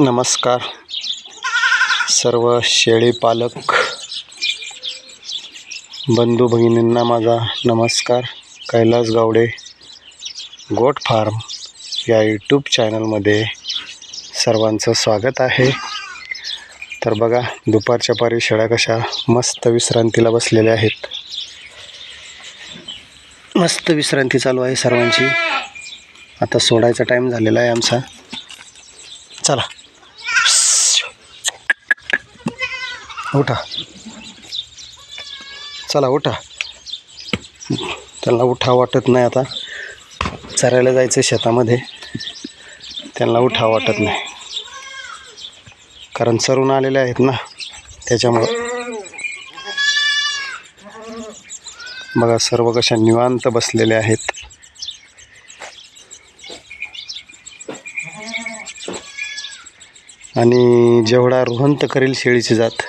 नमस्कार. सर्व शेळी पालक बंधू भगिनींना माझा नमस्कार. कैलास गावडे गोट फार्म या यूट्यूब चॅनलमध्ये सर्वांचं स्वागत आहे. तर बघा दुपारच्या पारी शेळ्या कशा मस्त विश्रांतीला बसलेल्या आहेत. मस्त विश्रांती चालू आहे सर्वांची. आता सोडायचा टाईम झालेला आहे आमचा. चला. उठा. चला उठा. त्यांना उठा वाटत नाही आता. चरायला जायचं शेतामध्ये. त्यांना उठा वाटत नाही. कारण चरून आलेले आहेत ना त्याच्यामुळं. बघा सर्व कशा निवांत बसलेले आहेत. आणि जेवढा रोहंत करेल शेळीची जात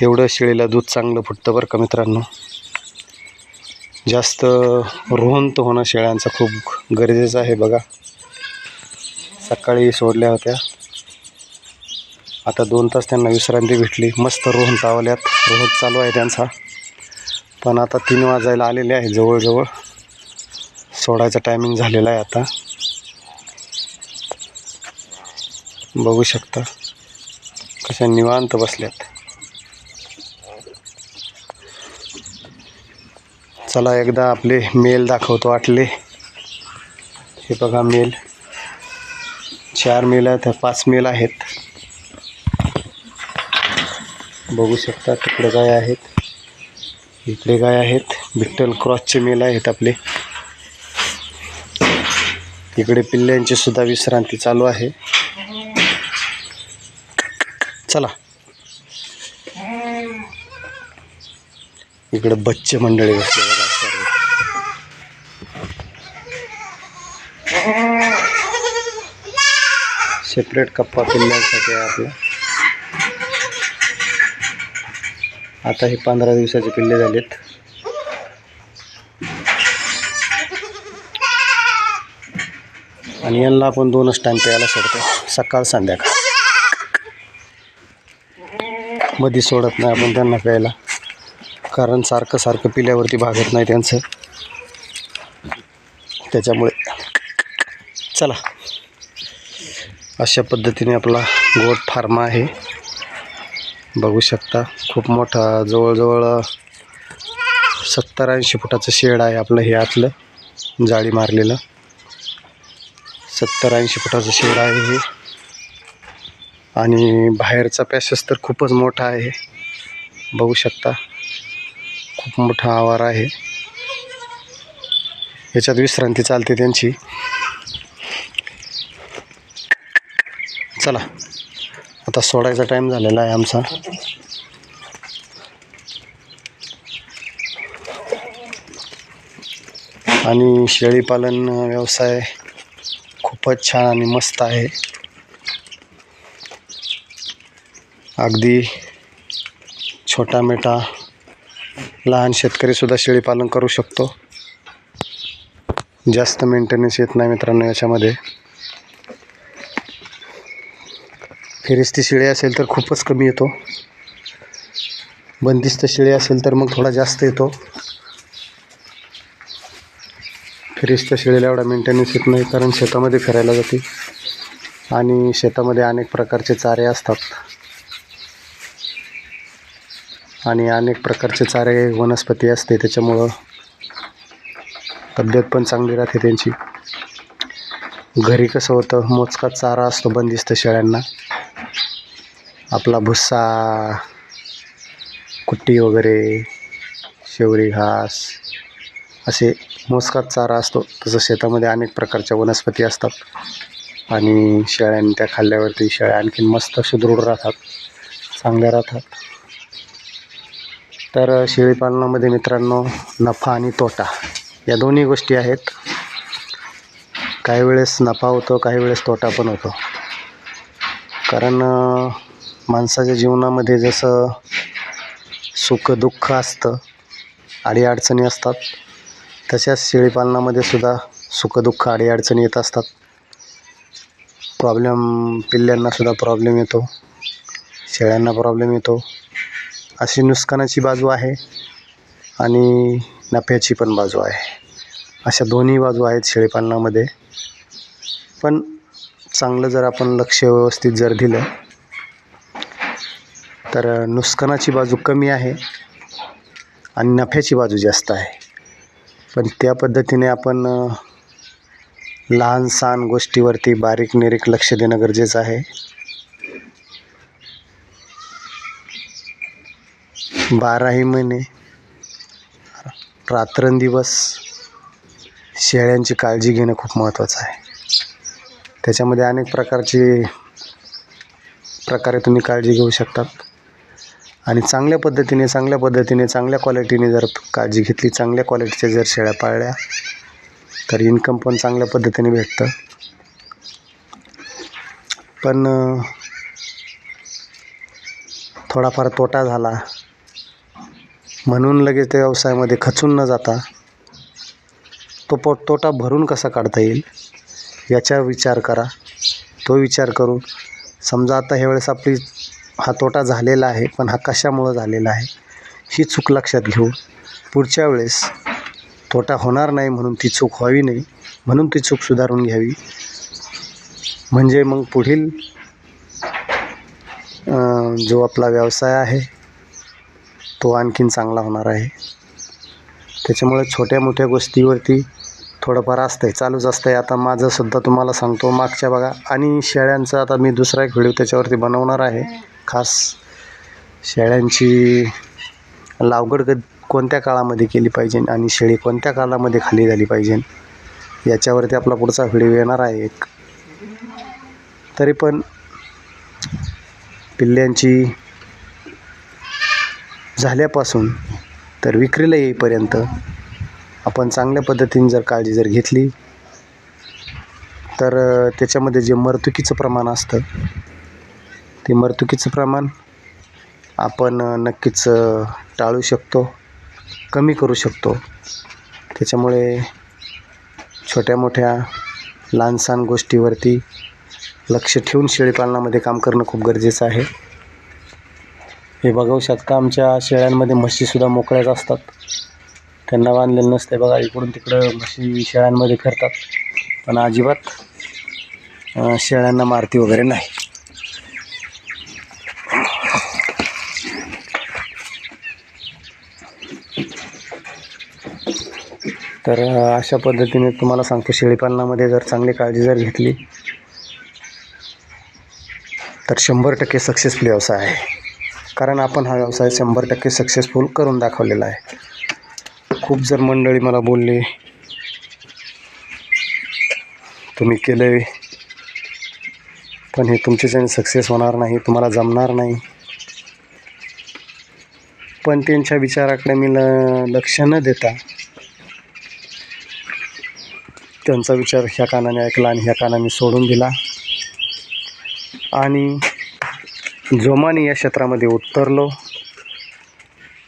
तेवढं शेळीला दूध चांगलं फुटतं बरं का मित्रांनो. जास्त रोहंत होणं शेळ्यांचं खूप गरजेचं आहे बघा. सकाळी सोडल्या होत्या. आता दोन तास त्यांना विश्रांती भेटली. मस्त रोहन चावल्यात रोहत चालू आहे त्यांचा. पण आता तीन वाजायला आलेले आहे जवळजवळ. सोडायचा टायमिंग झालेला आहे आता. बघू शकता कशा निवांत बसल्यात. चला एकदा आपले मेल दाखवतो आटले हे बघा मेल. चार मेल आहेत पाच मेल आहेत. बघू शकता तिकडे काय आहेत. इकडे काय आहेत. बिट्टल क्रॉसचे मेल आहेत आपले. इकडे पिल्ल्यांची सुद्धा विश्रांती चालू आहे. चला. इकडे बच्चे मंडळी बसले बघा सर्व सेपरेट कप्पा पिल्ल्यांसाठी आहे आपला. आता हे पंधरा दिवसाचे पिल्ले झालेत. आणि यांना आपण दोनच टाईम प्यायला सोडतो सकाळ संध्याकाळ. मध्ये सोडत नाही आपण त्यांना प्यायला. कारण सारखं सारखं पिल्यावरती भागत नाही त्यांचं. त्याच्यामुळे चला. अशा पद्धतीने आपला गोट फार्म आहे. बघू शकता खूप मोठा जवळजवळ सत्तर ऐंशी फुटाचं शेड आहे आपलं हे आतलं जाळी मारलेलं. सत्तर ऐंशी फुटाचं शेड आहे हे. आणि बाहेरचा पॅसेस तर खूपच मोठा आहे. बघू शकता खूप मोठा आवार आहे. याच्यात विश्रांती चालते त्यांची. चला. आता सोडायचा टाईम झालेला आहे आमचा. आणि शेळीपालन व्यवसाय खूपच छान आणि मस्त आहे. अगदी छोटा मोठा लहान शेतकरीसुद्धा शेळीपालन करू शकतो. जास्त मेंटेनन्स येत नाही मित्रांनो याच्यामध्ये. फिरिस्ती शेळी असेल तर खूपच कमी येतो. बंदिस्त शिळे असेल तर मग थोडा जास्त येतो. फिरिस्त शेळीला एवढा मेंटेनन्स येत नाही कारण शेतामध्ये फिरायला जाते. आणि शेतामध्ये अनेक प्रकारचे चारे असतात. आणि अनेक प्रकारचे चारे वनस्पती असते त्याच्यामुळं तब्येत पण चांगली राहते त्यांची. घरी कसं होतं मोजका चारा असतो बंदिस्त शेळ्यांना. आपला भुस्सा कुट्टी वगैरे शेवरी घास असे मोजकाच चारा असतो. तसं शेतामध्ये अनेक प्रकारच्या वनस्पती असतात. आणि शेळ्यांनी त्या खाल्ल्यावरती शेळ्या आणखीन मस्त सुदृढ राहतात. चांगल्या राहतात. तर शेळीपालनामध्ये मित्रांनो नफा आणि तोटा या दोन्ही गोष्टी आहेत. काही वेळेस नफा होतो काही वेळेस तोटा पण होतो. कारण माणसाच्या जीवनामध्ये जसं सुख दुःख असतं अडीअडचणी असतात तशाच शेळीपालनामध्ये सुद्धा सुखदुःख अडीअडचणी येत असतात. प्रॉब्लेम पिल्ल्यांनासुद्धा प्रॉब्लेम येतो शेळ्यांना प्रॉब्लेम येतो. अशी नुकसानाची बाजू आहे आणि नफ्याची पण बाजू आहे. अशा दोन्ही बाजू आहेत शेळीपालनामध्ये. पण चांगलं जर आपण लक्ष व्यवस्थित जर दिलं तर नुकसानाची बाजू कमी आहे आणि नफ्याची बाजू जास्त आहे. पण त्या पद्धतीने आपण लहान सहान गोष्टीवरती बारीक निरीक लक्ष देणं गरजेचं आहे. बाराही महिने रात्रंदिवस शेळ्यांची काळजी घेणं खूप महत्त्वाचं आहे. त्याच्यामध्ये अनेक प्रकारची प्रकारे तुम्ही काळजी घेऊ शकतात. आणि चांगल्या पद्धतीने चांगल्या पद्धतीने चांगल्या क्वालिटीने जर काळजी घेतली चांगल्या क्वालिटीच्या जर शेळ्या पाळल्या तर इन्कम पण चांगल्या पद्धतीने भेटतं. पण थोडाफार तोटा झाला. म्हणून लगेच त्या व्यवसायामध्ये खचून न जाता तो पोट तोटा भरून कसा काढता येईल? याचा विचार करा. तो विचार करून समजा आता ह्या वेळेस आपली हा तोटा झालेला आहे पण हा कशामुळं झालेला आहे ही चूक लक्षात घेऊन पुढच्या वेळेस तोटा होणार नाही म्हणून ती चूक व्हावी नाही म्हणून ती चूक सुधारून घ्यावी. म्हणजे मग पुढील जो आपला व्यवसाय आहे तो आणखीन चांगला होणार आहे. त्याच्यामुळे छोट्या मोठ्या गोष्टीवरती थोडंफार असतंय चालूच असतंय. आता माझं सुद्धा तुम्हाला सांगतो मागच्या बघा आणि शेळ्यांचा आता मी दुसरा एक व्हिडिओ त्याच्यावरती बनवणार आहे. खास शेळ्यांची लागवड कोणत्या काळामध्ये केली पाहिजे आणि शेळी कोणत्या काळामध्ये खाली झाली पाहिजे याच्यावरती आपला पुढचा व्हिडिओ येणार आहे एक. तरी पण पिल्ल्यांची झाल्यापासून तर विक्रीला येईपर्यंत आपण चांगल्या पद्धतीने जर काळजी जर घेतली तर त्याच्यामध्ये जे मर्तुकीचं प्रमाण असतं ते मर्तुकीचं प्रमाण आपण नक्कीच टाळू शकतो कमी करू शकतो. त्याच्यामुळे छोट्या मोठ्या लहानसहान गोष्टीवरती लक्ष ठेवून शेळीपालनामध्ये काम करणं खूप गरजेचं आहे. हे बघू शकता आमच्या शेळ्यांमध्ये म्हशीसुद्धा मोकळ्याच असतात. त्यांना बांधलेलं नसते बघा इकडून तिकडं म्हशी शेळ्यांमध्ये फिरतात पण अजिबात शेळ्यांना मारती वगैरे नाही. तर अशा पद्धतीने तुम्हाला सांगतो शेळीपालनामध्ये जर चांगली काळजी जर घेतली तर शंभर टक्के सक्सेसफुल व्यवसाय आहे. कारण आपण हा व्यवसाय शंभर टक्के सक्सेसफुल करून दाखवलेला आहे. खूप जर मंडळी मला बोलले तुम्ही केलं आहे पण हे तुमच्याच्याने सक्सेस होणार नाही तुम्हाला जमणार नाही. पण त्यांच्या विचाराकडे मी ल लक्ष न देता त्यांचा विचार ह्या कानाने ऐकला आणि ह्या कानाने सोडून दिला. आणि जोमाने या क्षेत्रामध्ये उतरलो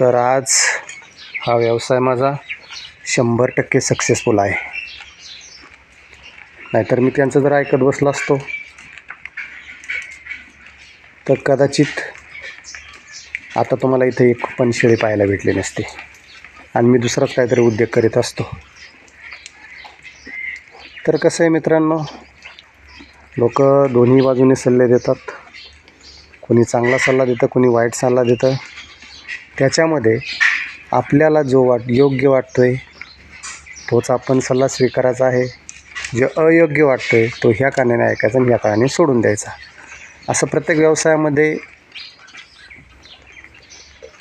तर आज हा व्यवसाय माझा शंभर टक्के सक्सेसफुल आहे. नाहीतर मी त्यांचं जर ऐकत बसलो असतो तर कदाचित आता तुम्हाला इथे एक पण शेळी पाहायला भेटली नसते. आणि मी दुसराच काहीतरी उद्योग करीत असतो. तर कसं आहे मित्रांनो लोक दोन्ही बाजूने सल्ले देतात. कोणी चांगला सल्ला देतं कोणी वाईट सल्ला देतं. त्याच्यामध्ये आपल्याला जो वाट योग्य वाटतो आहे तोच आपण सल्ला स्वीकारायचा आहे. जे अयोग्य वाटतो आहे तो ह्या कानाने ऐकायचा आणि ह्या कानाने सोडून द्यायचा. असं प्रत्येक व्यवसायामध्ये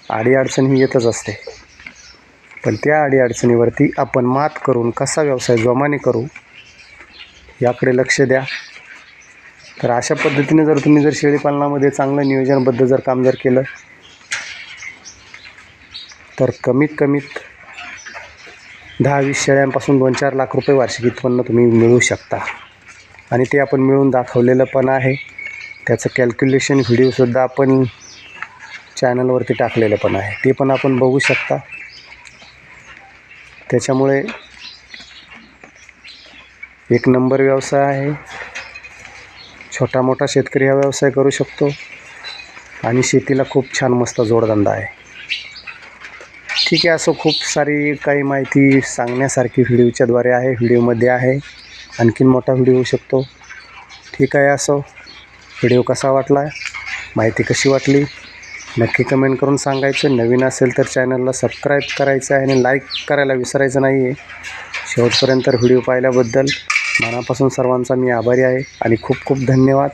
अडीअडचण ही येतच असते. पण त्या अडीअडचणीवरती आपण मात करून कसा व्यवसाय जोमाने करू याकडे लक्ष द्या. तर अशा पद्धतीने जर तुम्ही जर शेळीपालनामध्ये चांगलं नियोजनबद्ध जर काम जर केलं तर कमीत कमीत दहा वीस शेळ्यांपासून दोन चार लाख रुपये वार्षिक उत्पन्न तुम्ही मिळवू शकता. आणि ते आपण मिळून दाखवलेलं पण आहे. त्याचं कॅल्क्युलेशन व्हिडिओसुद्धा आपण चॅनलवरती टाकलेलं पण आहे. ते पण आपण बघू शकता. त्याच्यामुळे एक नंबर व्यवसाय आहे. छोटा मोठा शेतकरी हा व्यवसाय करू शकतो. आणि शेतीला खूप छान मस्त जोडधंदा आहे. ठीक आहे असं खूप सारी काही माहिती सांगण्यासारखी व्हिडिओच्याद्वारे आहे व्हिडिओमध्ये आहे. आणखीन मोठा व्हिडिओ होऊ शकतो. ठीक आहे असो. व्हिडिओ कसा वाटला? माहिती कशी वाटली? नक्की कमेंट करून सांगायचं. नवीन असेल तर चॅनलला सबस्क्राईब करायचं आहे आणि लाईक करायला विसरायचं नाही आहे शेवटपर्यंत व्हिडिओ पाहिल्याबद्दल मनापासून सर्वांचा मी आभारी आहे आणि खूप खूप धन्यवाद.